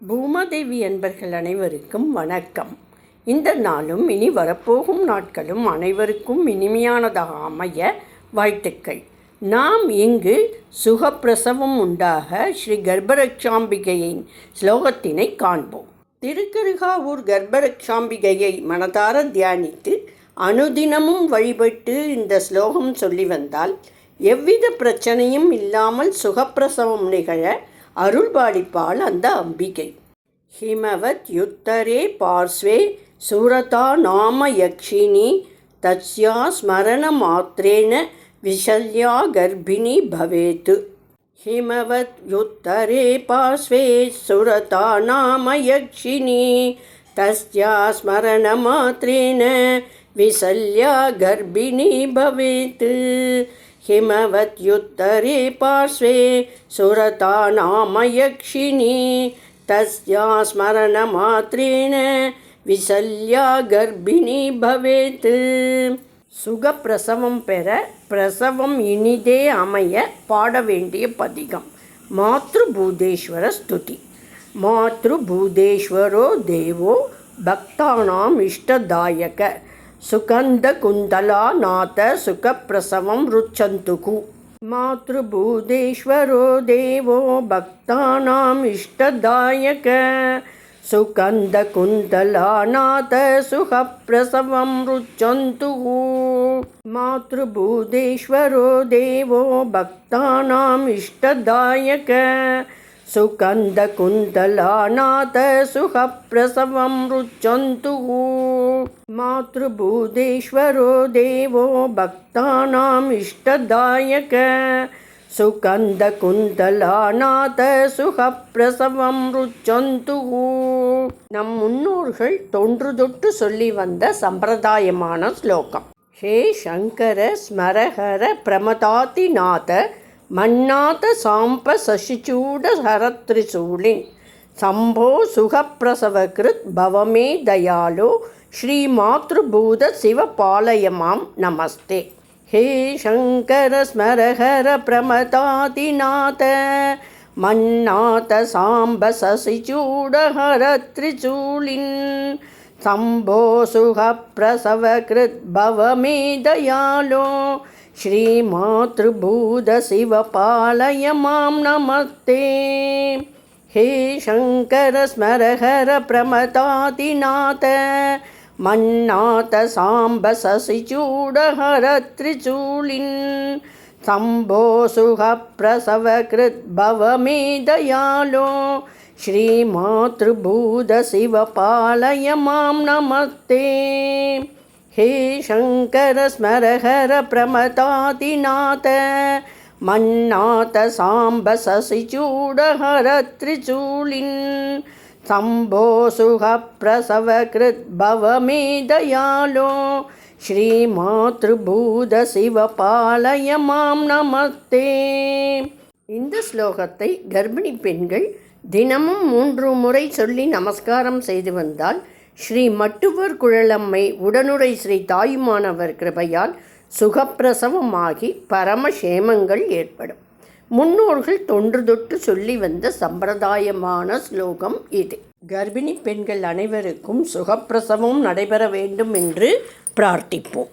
பூமாதேவி என்பர்கள் அனைவருக்கும் வணக்கம். இந்த நாளும் இனி வரப்போகும் நாட்களும் அனைவருக்கும் இனிமையானதாக அமைய வாழ்த்துக்கள். நாம் இங்கு சுகப்பிரசவம் உண்டாக ஸ்ரீ கர்ப்பரக்ஷாம்பிகையின் ஸ்லோகத்தினை காண்போம். திருக்கருகாவூர் கர்ப்பரக்ஷாம்பிகையை மனதார தியானித்து அனுதினமும் வழிபட்டு இந்த ஸ்லோகம் சொல்லி வந்தால் எவ்வித பிரச்சனையும் இல்லாமல் சுகப்பிரசவம் நிகழ அருள்பாலிப்பாள் அந்த அம்பிகை ஹிமவத் யுத்தரே பார்ஸ்வே சுரதா நாம யக்ஷினி தஸ்யா ஸ்மரண மாத்திரேன விஷல்யா கர்ப்பிணி பவேத் हिमवत् युत्तरे पार्श्वे सुरता नाम यक्षिणी तस्या स्मरणमात्रेण विशल्या गर्भिणी भवेत् हिमवत् युत्तरे पार्श्वे सुरता नाम यक्षिणी तस्या स्मरणमात्रेण विशल्या गर्भिणी भवेत् சுகப்பிரசவம் பெற பிரசவம் இனிதே அமைய பாட வேண்டிய பதிகம் மாத்ருபூதேஸ்வர ஸ்துதி மாத்ருபூதேஸ்வரோ தேவோ பக்தானாம் இஷ்டதாயக सुगन्धकुन्दलानाथ सुखप्रसवं रुच्छन्तुः मातृभूतेश्वरो देवो भक्तानाम् इष्टदायक। सुकन्दकुन्दलानाथ सुखप्रसवं रुच्छन्तुः मातृभूतेश्वरो देवो भक्तानाम् इष्टदायक। सुकन्दकुन्दलानाथ सुखप्रसवं रुच्छन्तुः मातृभूतेश्वरो देवो भक्तानाम् इष्टदायक சுகந்தகுந்தலாநாத சுகப்பிரசவம் ருச்சந்து நம் முன்னோர்கள் தொன்று தொட்டு சொல்லி வந்த சம்பிரதாயமான ஸ்லோகம் ஹே சங்கர ஸ்மரஹர பிரமதாதிநாத மன்னாத சாம்ப சசிச்சூட ஹரத்ரிசூலின் சம்போ சுகப்பிரசவகிருத் பவமே தயாலோ श्रीमातृभूतशिवपालयमां नमस्ते हे शङ्करस्मरहरप्रमतादिनाथ मन्नाथ साम्ब त्रिचूलिन् शम्भो सुखप्रसवकृद्भवमे दयालो श्रीमातृभूतशिवपालय मां नमस्ते हे शङ्करस्मरहरप्रमतादिनाथ मन्नात साम्ब शशिचूडहरत्रिचूलिन् शम्भोऽसुहप्रसवकृद्भवमे दयालो श्रीमातृभूदशिवपालय मां नमस्ते। हे शङ्कर स्मरहर प्रमतातिनाथ शशिचूडहर त्रिचूलिन् शम्भो सुखप्रसवकृद्भव मे दयालो ஸ்ரீமாத்ருபூதசிவபாலய மாம் நமஸ்தே இந்த ஸ்லோகத்தை கர்ப்பிணி பெண்கள் தினமும் மூன்று முறை சொல்லி நமஸ்காரம் செய்து வந்தால் ஸ்ரீ மட்டுவர் குழலம்மை உடனுரை ஸ்ரீ தாயுமானவர் கிருபையால் சுகப்பிரசவமாகி பரமசேமங்கள் ஏற்படும் முன்னோர்கள் தொன்று தொட்டு சொல்லி வந்த சம்பிரதாயமான ஸ்லோகம் இது. கர்ப்பிணி பெண்கள் அனைவருக்கும் சுகப்பிரசவம் நடைபெற வேண்டும் என்று பிரார்த்திப்போம்.